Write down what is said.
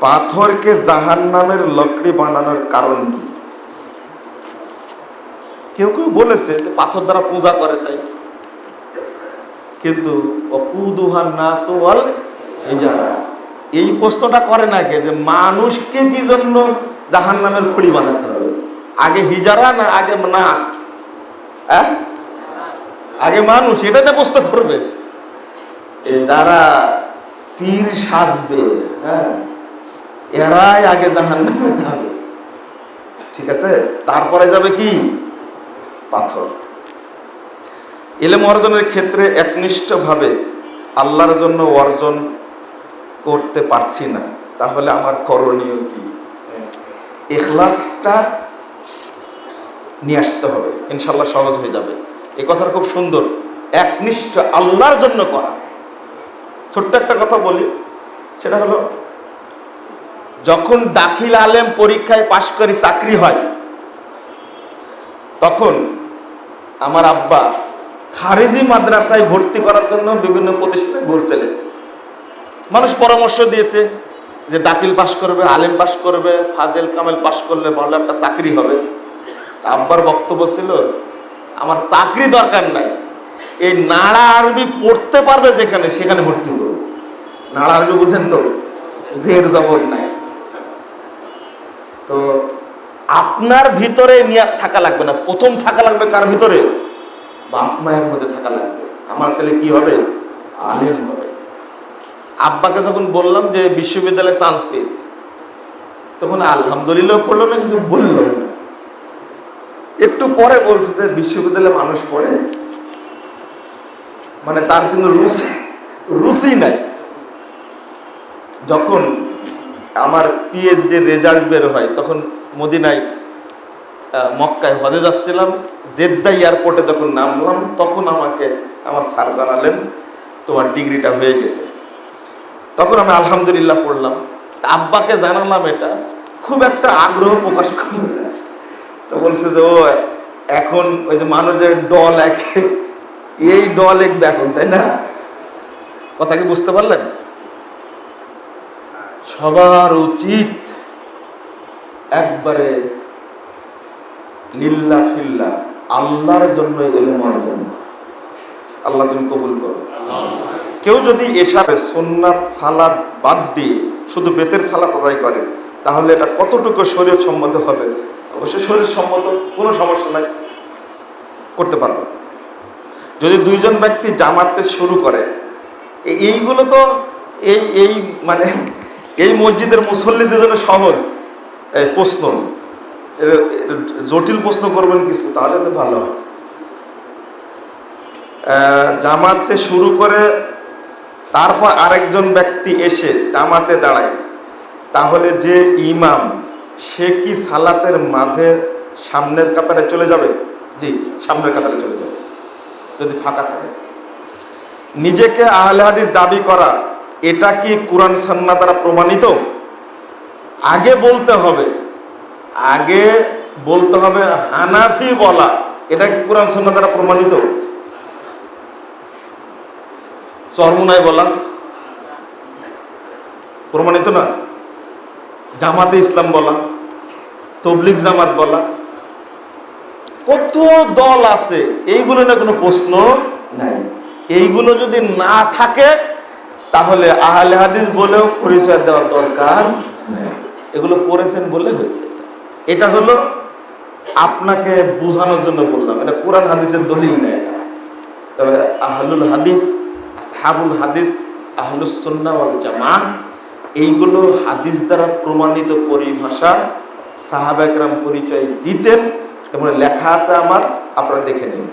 পাথরকে জাহান নামের লকড়ি বানানোর কারণ কি? কেউ কেউ বলেছে যে পাথর দ্বারা পূজা করে তাই। কিন্তু অকুদুহান নাসওয়াল ইজারা এই প্রশ্নটা করে না কে? যে মানুষকে কি জন্য জাহান নামের খড়ি বানাতে হবে? আগে হিজারা না আগে নাস? হ্যাঁ আগে মানুষ, এটা না প্রশ্ন করবে। যারা পীর সাজবে হ্যাঁ এরাই আগে জাহান নামে যাবে। ঠিক আছে? তারপরে যাবে কি? পাথর। এলেম অর্জনের ক্ষেত্রে একনিষ্ঠভাবে আল্লাহর জন্য অর্জন করতে পারছি না। তাহলে আমার করণীয় কি? এখলাসটা নিয়ে আসতে হবে। ইনশাল্লাহ সহজ হয়ে যাবে। এই কথাটা খুব সুন্দর। একনিষ্ঠ আল্লাহর জন্য করা। ছোট্ট একটা কথা বলি। সেটা হলো যখন দাখিল আলেম পরীক্ষায় পাশ করে চাকরি হয়, তখন আমার আব্বা খারেজি মাদ্রাসায় ভর্তি করার জন্য বিভিন্ন প্রতিষ্ঠানে ঘুরছিলেন। মানুষ পরামর্শ দিয়েছে যে দাখিল পাশ করবে, আলেম পাশ করবে, ফাজেল কামেল পাশ করলে ভালো একটা চাকরি হবে। আব্বার বক্তব্য ছিল, আমার চাকরি দরকার নাই, এই নাড়া আরবি পড়তে পারবে যেখানে, সেখানে ভর্তি করব। নাড়া আরবি বুঝেন তো, জের জবর নাই। তো আপনার ভিতরে নিয়াত থাকা লাগবে না। প্রথম থাকা লাগবে কার ভিতরে? বাপ মায়ের মধ্যে থাকা লাগবে। আমার ছেলে কি হবে? আলেম হবে। আব্বাকে যখন বললাম যে বিশ্ববিদ্যালয়ে চান্স পেয়েছি, তখন আলহামদুলিল্লাহ পড়ল না, কিছু বলল না। একটু পরে বলছে যে বিশ্ববিদ্যালয়ে মানুষ পড়ে মানে তার কিন্তু রুচি রুচি নাই। যখন আমার পিএইচডির রেজাল্ট বের হয়, তখন মদিনায় মক্কায় হজে যাচ্ছিলাম। জেদ্দা এয়ারপোর্টে যখন নামলাম, তখন আমাকে আমার স্যার জানালেন, তোমার ডিগ্রিটা হয়ে গেছে। তখন আমি আলহামদুলিল্লাহ পড়লাম। আব্বাকে জানালাম এটা, খুব একটা আগ্রহ প্রকাশ করল তো বলছে যে, ও, এখন ওই যে মানুষের ডল একে, এই ডল একবে এখন তাই না? কথা কি বুঝতে পারলেন? সবার উচিত একবারে লিল্লা ফিল্লা, আল্লাহর জন্য এলেম অর্জন। আল্লাহ তুমি কবুল করো। কেউ যদি এসারে সোননাথ সালাদ বাদ দিয়ে শুধু বেতের সালাদ আদায় করে, তাহলে এটা কতটুকু শরীর সম্মত হবে? অবশ্যই শরীর সম্মত, কোনো সমস্যা নাই। করতে পারবে। যদি দুইজন ব্যক্তি জামাতে শুরু করে এইগুলো তো এই এই মানে এই মসজিদের মুসল্লিদের জন্য সহজ। এই প্রশ্ন। জটিল প্রশ্ন করবেন কিছু, তাহলে তো ভালো হয়। জামাতে শুরু করে তারপর আরেকজন ব্যক্তি এসে জামাতে দাঁড়ায়। তাহলে যে ইমাম, সে কি সালাতের মাঝে সামনের কাতারে চলে যাবে? জি, সামনের কাতারে চলে যাবে। যদি ফাঁকা থাকে। নিজেকে আহলে হাদিস দাবি করা এটা কি কোরআন সন্না দ্বারা প্রমাণিত? আগে বলতে হবে। আগে বলতে হবে হানাফি বলা। এটা কি কোরআন সন্না দ্বারা প্রমাণিত? চরমুনায় বলা। প্রমাণিত না? জামাতে ইসলাম বলা। তবলিক জামাত বলা। কত দল আছে? এইগুলো না কোনো প্রশ্ন নাই। এইগুলো যদি না থাকে তাহলে আহলে হাদিস বলেও পরিচয় দেওয়ার দরকার এগুলো করেছেন বলে হয়েছে। এটা হলো আপনাকে বোঝানোর জন্য বললাম। এটা কোরআন হাদিসের দলিল নেই এটা। তবে আহলুল হাদিস, আসহাবুল হাদিস, আহলুস সুন্নাহ ওয়াল জামাহ, এইগুলো হাদিস দ্বারা প্রমাণিত পরিভাষা সাহাবা একরাম পরিচয় দিতেন এবং লেখা আছে আমার, আপনারা দেখে নিন